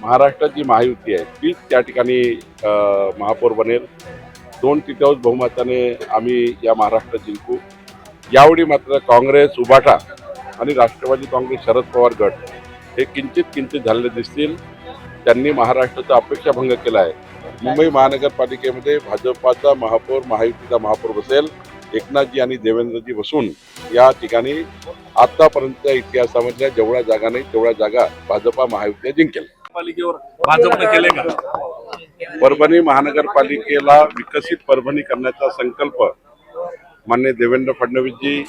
महाराष्ट्रात जी महायुती आहे तीच त्या ठिकाणी महापौर बनेल. दोन तृतीयांश बहुमताने आम्ही या महाराष्ट्रात जिंकू. यावेळी मात्र काँग्रेस उबाटा आणि राष्ट्रवादी काँग्रेस शरद पवार गट हे किंचित किंचित झालेले दिसतील. त्यांनी महाराष्ट्राचा अपेक्षाभंग केला आहे मुंबई महानगरपालिकेमध्ये भाजपाचा महापौर महायुतीचा महापौर बसेल एकनाथजी आणि देवेंद्रजी बसून या ठिकाणी आतापर्यंतच्या इतिहासामधल्या जेवढ्या जागा नाही तेवढ्या जागा भाजपा महायुती जिंकेल. महानगरपालिकेवर भाजपने केले का? परभणी महानगरपालिकेला विकसित परभणी करण्याचा संकल्प मान्य देवेंद्र फडणवीसजी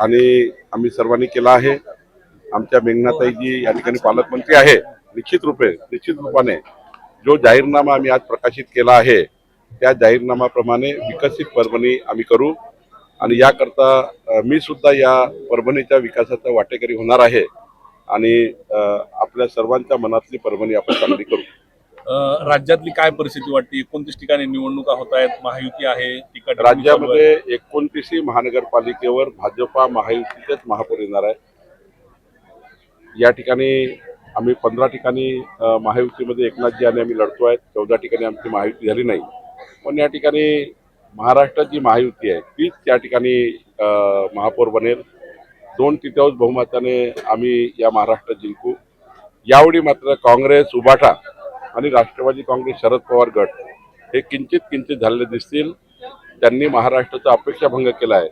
आणि आम्ही सर्वांनी केला आहे. आमच्या मेघनाताईजी या ठिकाणी पालकमंत्री आहे. निश्चित रूपे निश्चित रूपाने जो जाहीरनामा आम्ही आज प्रकाशित केला आहे त्या जाहीरनामाप्रमाणे विकसित परभणी आम्ही करू. आणि याकरता मी सुद्धा या परभणीच्या विकासाचा वाटेकरी होणार आहे. आणि आपल्या सर्वांच्या मनातली परभणी आपण चांगली करू. राज्यातली काय परिस्थिती वाटते? एकोणतीस ठिकाणी निवडणुका होत आहेत महायुती आहे तिकट राज्यामध्ये एकोणतीसही महानगरपालिकेवर भाजपा महायुतीचेच महापौर येणार आहे या ठिकाणी आम्ही पंधरा ठिकाणी महायुतीमध्ये एकनाथजी आणि आम्ही लढतो आहेत. चौदा ठिकाणी आमची महायुती झाली नाही. पण या ठिकाणी महाराष्ट्रात जी महायुती आहे तीच त्या ठिकाणी महापौर बनेल. दोन तृतीयांश बहुमताने आम्ही या महाराष्ट्र जिंकू. यावेळी मात्र काँग्रेस उबाटा आणि राष्ट्रवादी काँग्रेस शरद पवार गट हे किंचित किंचित झालेले दिसतील. त्यांनी महाराष्ट्राचा अपेक्षाभंग केला आहे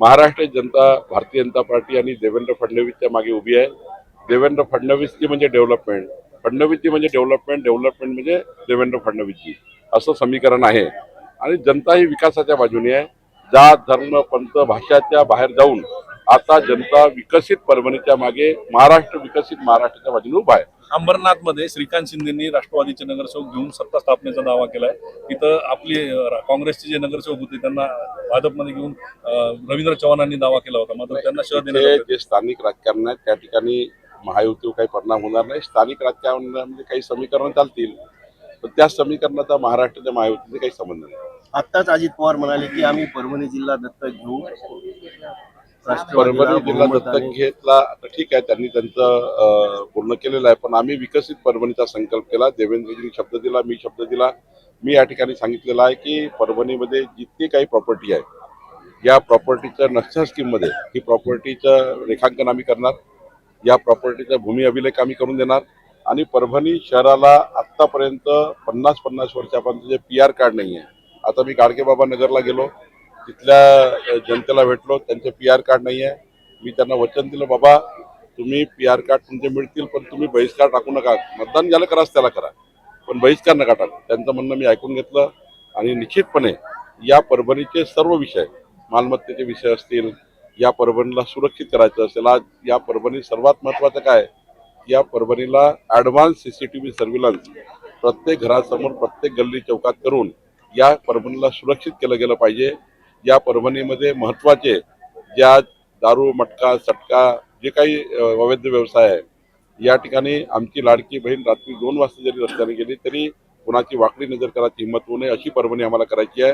महाराष्ट्र जनता भारतीय जनता पार्टी आणि देवेंद्र फडणवीसच्या मागे उभी आहे. देवेंद्र फडणवीसची म्हणजे डेव्हलपमेंट. फडणवीसची म्हणजे डेव्हलपमेंट डेव्हलपमेंट म्हणजे देवेंद्र फडणवीसची असं समीकरण आहे. आणि जनता ही विकासाच्या बाजूने आहे. जात धर्म पंथ भाषाच्या बाहेर जाऊन आता जनता विकसित परभणीच्या मागे महाराष्ट्र विकसित महाराष्ट्राच्या बाजूने उभा आहे. अंबरनाथमध्ये श्रीकांत शिंदेनी राष्ट्रवादीचे नगरसेवक घेऊन सत्ता स्थापनेचा दावा केलाय. इथं आपले काँग्रेसचे जे नगरसेवक होते त्यांना भाजपमध्ये घेऊन रवींद्र चव्हाणांनी दावा केला होता. मात्र त्यांना शह ते देण्यात जे स्थानिक राजकारण आहे त्या ठिकाणी महायुतीवर काही परिणाम होणार नाही. स्थानिक राजकारणामध्ये काही समीकरण चालतील पण त्या समीकरणाचा महाराष्ट्राच्या महायुतीचे काही संबंध नाही. आत्ताच अजित पवार म्हणाले की आम्ही परभणी जिल्हा दत्तक घेऊ. परभणी जिल्हा दत्तक घेतला आता ठीक आहे त्यांनी त्यांचं पूर्ण केलेलं आहे पण आम्ही विकसित परभणीचा संकल्प केला. देवेंद्रजींनी शब्द दिला मी शब्द दिला. मी या ठिकाणी सांगितलेलं आहे की परभणीमध्ये जितकी काही प्रॉपर्टी आहे या प्रॉपर्टीच्या नक्शा स्कीममध्ये ही प्रॉपर्टीचं रेखांकन आम्ही करणार. या प्रॉपर्टीचा भूमी अभिलेख आम्ही करून देणार. आणि परभणी शहराला आत्तापर्यंत पन्नास पन्नास वर्षापर्यंत जे पी आर कार्ड नाही आहे आता मी गाडगेबाबा नगरला गेलो. तिथल्या जनतेला भेटलो त्यांचे पी आर कार्ड नाही आहे मी त्यांना वचन दिलं बाबा तुम्ही पी आर कार्ड तुमचे मिळतील पण तुम्ही बहिष्कार टाकू नका. मतदान ज्याला कराच त्याला करा. पण बहिष्कार नका टाकू. त्यांचं म्हणणं मी ऐकून घेतलं आणि निश्चितपणे या परभणीचे सर्व विषय मालमत्तेचे विषय असतील या परभणीला सुरक्षित करायचं असेल आज या परभणी सर्वात महत्त्वाचं काय? या परभणीला advance C C T V surveillance प्रत्येक घरासमोर प्रत्येक गल्ली चौकात करून या परभणीला सुरक्षित केलं गेलं पाहिजे. या परभणीमध्ये महत्त्वाचे ज्या दारू मटका सटका जे काही अवैध व्यवसाय आहे या ठिकाणी आमची लाडकी बहीण रात्री दोन वाजता जरी रस्त्याने गेली तरी कुणाची वाकडी नजर करायची हिंमत होऊ नये अशी परभणी आम्हाला करायची आहे.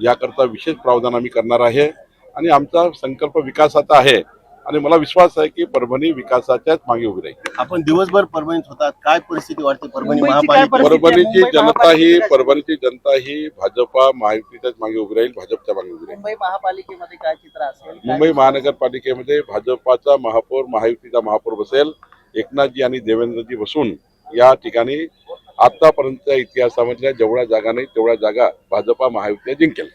याकरता विशेष प्रावधान आम्ही करणार आहे. आणि आमचा संकल्प विकासाचा आहे. आणि मला विश्वास आहे की परभणी विकासाच्याच मागे उभी राहील. आपण दिवसभर परभणीत होतात. काय परिस्थिती वाटते परभणी महापालिका? परभणीची जनता ही परभणीची जनता ही भाजपा महायुतीच्याच मागे उभी राहील भाजपच्या मागे उभी राहील. मुंबई महापालिकेमध्ये काय चित्र असेल? मुंबई महानगरपालिकेमध्ये भाजपाचा महापौर महायुतीचा महापौर बसेल. एकनाथजी आणि देवेंद्रजी बसून या ठिकाणी आतापर्यंतच्या इतिहासामधल्या जेवढ्या जागा नाही तेवढ्या जागा भाजपा महायुती जिंकेल.